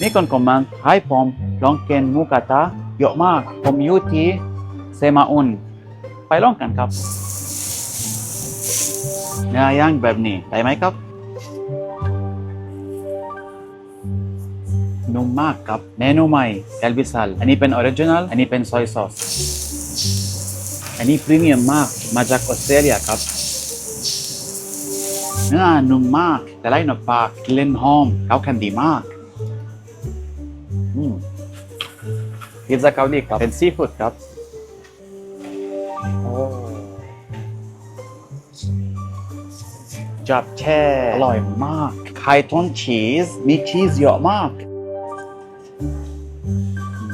มีคนคอมเมนต์ให้ผมลองกินหมูกระทะเยอะมากผมอยู่ที่เซมาอุนไปลองกันครับเนื้อย่างแบบนี้ได้ไหมครับนุ่มมากครับเมนูใหม่แกลบิซัลอันนี้เป็นออริจินัลอันนี้เป็นซอยซอสอันนี้พรีเมียมมากมาจากออสเตรเลียครับเนื้อนุ่มมากแต่ไล่หนอปากกลิ่นหอมเข้ากันดีมาก อืมพิซซ่าเกาหลีครับ เป็นซีฟู้ดครับโอ้จับแช่อร่อยมาก ไข่ต้นชีส มีชีสเยอะมาก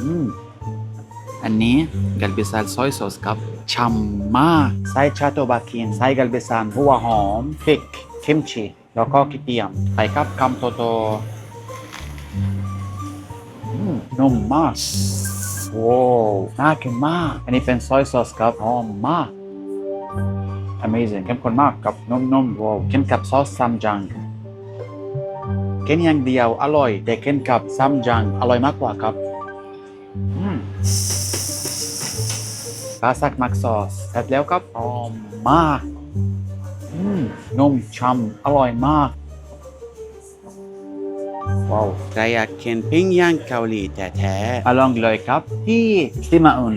อืมอันนี้กัลบิซัลซอยซอสครับช่ำมากใส่ชาโตบาคินใส่กัลบิซัลหัวหอมพริกคิมชีแล้วก็กระเทียมใส่ครับคำโตโตอืม นุ่มมากโว้วน่ากินมาก อันนี้เป็นซอยซอสครับหอมมาก Amazing เข้มข้นมากกับนุ่มๆว้าวกินกับซอสซัมจังกินอย่างเดียวอร่อยแต่กินกับซัมจังอร่อยมากกว่าครับอืมปลาสักมักซอสเสร็จแล้วครับหอมมากอืมนุ่มช่ำอร่อยมาก ว้าวใครอยากกินปิ้งย่างเกาหลีแท้ๆมาลองเลยครับที่ซิมาอุน